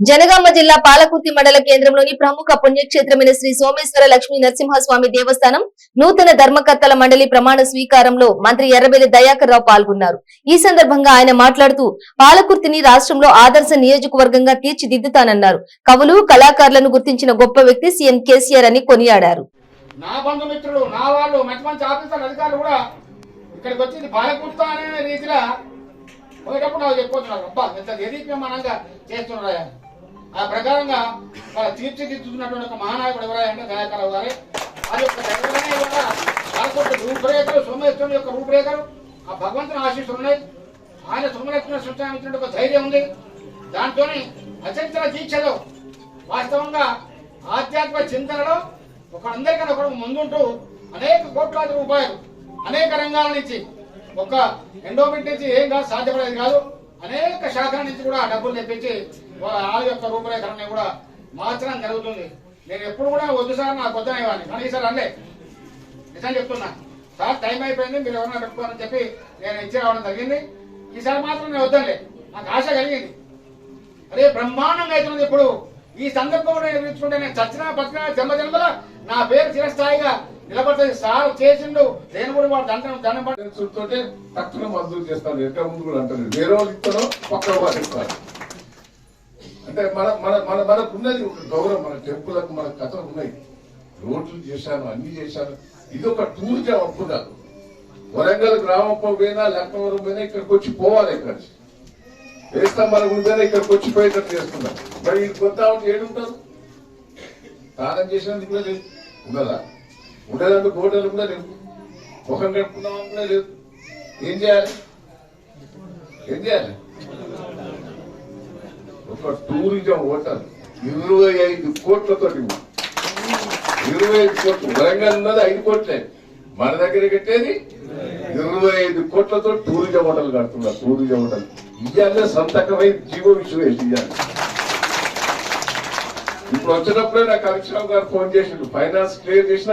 జనగామ జిల్లా పాలకుర్తి మండల కేంద్రంలోని ప్రముఖ పుణ్యక్షేత్రమైన శ్రీ సోమేశ్వర లక్ష్మీ నరసింహస్వామి దేవస్థానం నూతన ధర్మకర్తల మండలి ప్రమాణ స్వీకారంలో మంత్రి ఎర్రబెల్లి దయాకర్ రావు పాల్గొన్నారు. ఈ సందర్భంగా ఆయన మాట్లాడుతూ పాలకుర్తిని రాష్ట్రంలో ఆదర్శ నియోజకవర్గంగా తీర్చిదిద్దుతానన్నారు. కవులు కళాకారులను గుర్తించిన గొప్ప వ్యక్తి సీఎం కేసీఆర్ అని కొనియాడారు. నా బంధుమిత్రులు నా వాళ్ళు మంచి మంచి అధికారులు కూడా ఇక్కడికి అనే రీతిలో పోయేటప్పుడు నాకు చెప్పుకుంటున్నారు అబ్బా ఎంత చేస్తున్నారా ఆ ప్రకారంగా వాళ్ళ తీర్చిదిద్దుతున్నటువంటి ఒక మహానాయకుడు ఎవరా దయాకరావు గారే. అది యొక్క దగ్గరనే కూడా రూపురేఖలు సోమేశ్వరుని యొక్క రూపురేఖలు ఆ భగవంతుని ఆశీస్సులు ఉన్నాయి. ఆయన సోమలక్ష్మణ సృష్టించినటువంటి ఒక ధైర్యం ఉంది. దాంతోని అచంచల దీక్షలో వాస్తవంగా ఆధ్యాత్మిక చింతనలో ఒకరందరికన్నా ఒకరు ఒకడు ముందుంటూ అనేక కోట్లాది రూపాయలు అనేక రంగాల నుంచి ఒక ఎండోమెంట్ నుంచి ఏం కాదు సాధ్యపడేది కాదు. అనేక శాఖల నుంచి కూడా డబ్బులు తెప్పించి వాళ్ళ ఆ యొక్క రూపురేఖలని కూడా మార్చడం జరుగుతుంది. నేను ఎప్పుడు కూడా వద్దు సార్ నాకు వద్దనేవాడిని కానీ ఈసారి అండి నిజం చెప్తున్నా. సార్ టైం అయిపోయింది మీరు ఎవరైనా పెట్టుకోవాలని చెప్పి నేను ఇచ్చి రావడం జరిగింది. ఈసారి మాత్రం నేను వద్దనులే. నాకు ఆశ కలిగింది. అదే బ్రహ్మాండంగా అవుతున్నది ఇప్పుడు. ఈ సందర్భంలో నేను పిలుచుకుంటే నేను చచ్చిన పచ్చిన జన్మ జన్మల నా పేరు చిరస్థాయిగా నిలబడుతుంది సార్ చేసిండు. నేను కూడా వాడు దండం దండం పడి చూస్తుంటే తక్కువ మద్దతు చేస్తాను. ఎక్కడ ముందు కూడా అంటారు వేరే వాళ్ళు ఇస్తారో పక్క వాళ్ళు ఇస్తారు. అంటే మన మన మన మనకు ఉన్నది గౌరవం మన టెంపులకు మన కథలు ఉన్నాయి. రోడ్లు చేశాను అన్ని చేశాను. ఇది ఒక టూరిజం అప్పున్నారు వరంగల్ గ్రామం పోయినా లక్నవరం పోయినా ఇక్కడికి వచ్చి పోవాలి ఇక్కడ వేస్తాం మన ముందే ఇక్కడికి వచ్చి పోయేటట్టు చేస్తున్నాం. మరి ఇది కొత్త ఏడుంటారు స్నానం చేసినందుకు కూడా లేదు. ఉన్నదా? ఉండేందుకు హోటల్ కూడా లేవు. ముఖం కట్టుకున్నాం కూడా లేదు. ఏం చేయాలి? ఏం చేయాలి? ఒక టూరిజం హోటల్ ఇరవై ఐదు కోట్లతో ఇరవై ఐదు కోట్లు. వరంగల్ ఉన్నది ఐదు కోట్లే. మన దగ్గర కట్టేది ఇరవై ఐదు కోట్లతో టూరిజం హోటల్ కడుతున్నారు టూరిజం హోటల్. ఇవాళ సంతకమై జీవో విశ్వేష్ ఇవ్వాలి ఇప్పుడు వచ్చినప్పుడే నాకు కలెక్షన్ గారు ఫోన్ చేసిండు. ఫైనాన్స్ క్లియర్ చేసిన